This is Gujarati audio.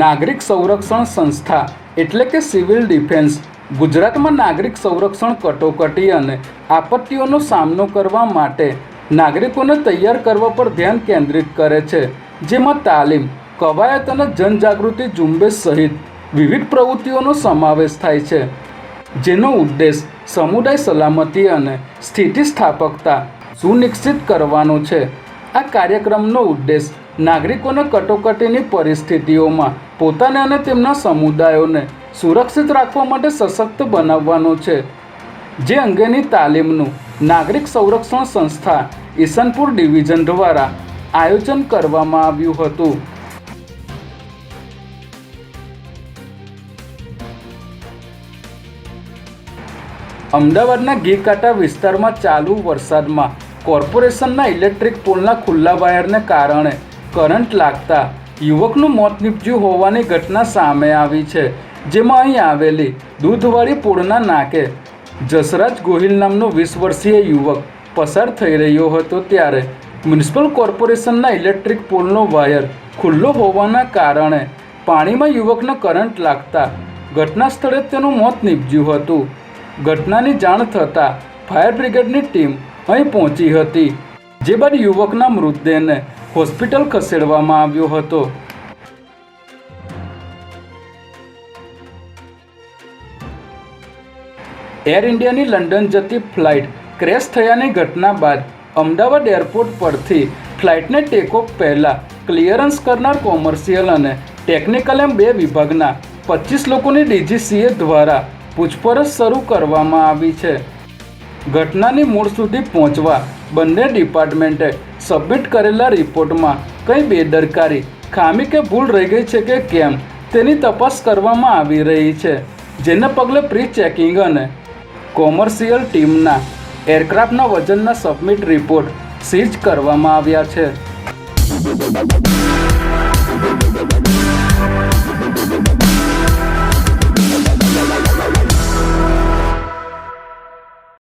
નાગરિક સંરક્ષણ સંસ્થા એટલે કે સિવિલ ડિફેન્સ. ગુજરાતમાં નાગરિક સંરક્ષણ કટોકટી અને આપત્તિઓનો સામનો કરવા માટે નાગરિકોને તૈયાર કરવા પર ધ્યાન કેન્દ્રિત કરે છે, જેમાં તાલીમ, કવાયત અને જનજાગૃતિ ઝુંબેશ સહિત વિવિધ પ્રવૃત્તિઓનો સમાવેશ થાય છે. જેનો ઉદ્દેશ સમુદાય સલામતી અને સ્થિતિસ્થાપકતા સુનિશ્ચિત કરવાનો છે. આ કાર્યક્રમનો ઉદ્દેશ નાગરિકોને કટોકટીની પરિસ્થિતિઓમાં પોતાને અને તેમના સમુદાયોને સુરક્ષિત રાખવા માટે સશક્ત બનાવવાનો છે. જે અંગેની તાલીમનું નાગરિક સંરક્ષણ સંસ્થા ઈસનપુર ડિવિઝન દ્વારા આયોજન કરવામાં આવ્યું હતું. અમદાવાદના ઘીકાંટા વિસ્તારમાં ચાલુ વરસાદમાં કોર્પોરેશનના ઇલેક્ટ્રિક પોલના ખુલ્લા વાયરને કારણે કરંટ લાગતા યુવકનું મોત નીપજ્યું હોવાની ઘટના સામે આવી છે, જેમાં અહીં આવેલી દૂધવાળી પૂળના નાકે જસરાજ ગોહિલ નામનો વીસ વર્ષીય યુવક પસાર થઈ રહ્યો હતો ત્યારે મ્યુનિસિપલ કોર્પોરેશનના ઇલેક્ટ્રિક પોલનો વાયર ખુલ્લો હોવાના કારણે પાણીમાં યુવકને કરંટ લાગતા ઘટના સ્થળે તેનું મોત નીપજ્યું હતું. ઘટનાની જાણ થતાં ફાયર બ્રિગેડની ટીમ અહીં પહોંચી હતી, જે બાદ યુવકના મૃતદેહને હોસ્પિટલ ખસેડવામાં આવ્યો હતો. એર ઇન્ડિયાની લંડન જતી ફ્લાઇટ ક્રેશ થયાની ઘટના બાદ અમદાવાદ એરપોર્ટ પરથી ફ્લાઇટને ટેકઓફ પહેલાં ક્લિયરન્સ કરનાર કોમર્શિયલ અને ટેકનિકલ એમ બે વિભાગના પચીસ લોકોની ડીજીસીએ દ્વારા પૂછપરછ શરૂ કરવામાં આવી છે. ઘટનાની મૂળ સુધી પહોંચવા બંને ડિપાર્ટમેન્ટે સબમિટ કરેલા રિપોર્ટમાં કંઈ બેદરકારી, ખામી કે ભૂલ રહી ગઈ છે કે કેમ, તેની તપાસ કરવામાં આવી રહી છે, જેને પગલે પ્રી ચેકિંગ અને કોમર્શિયલ ટીમના એરક્રાફ્ટના વજનના સબમિટ રિપોર્ટ સીઝ કરવામાં આવ્યા છે.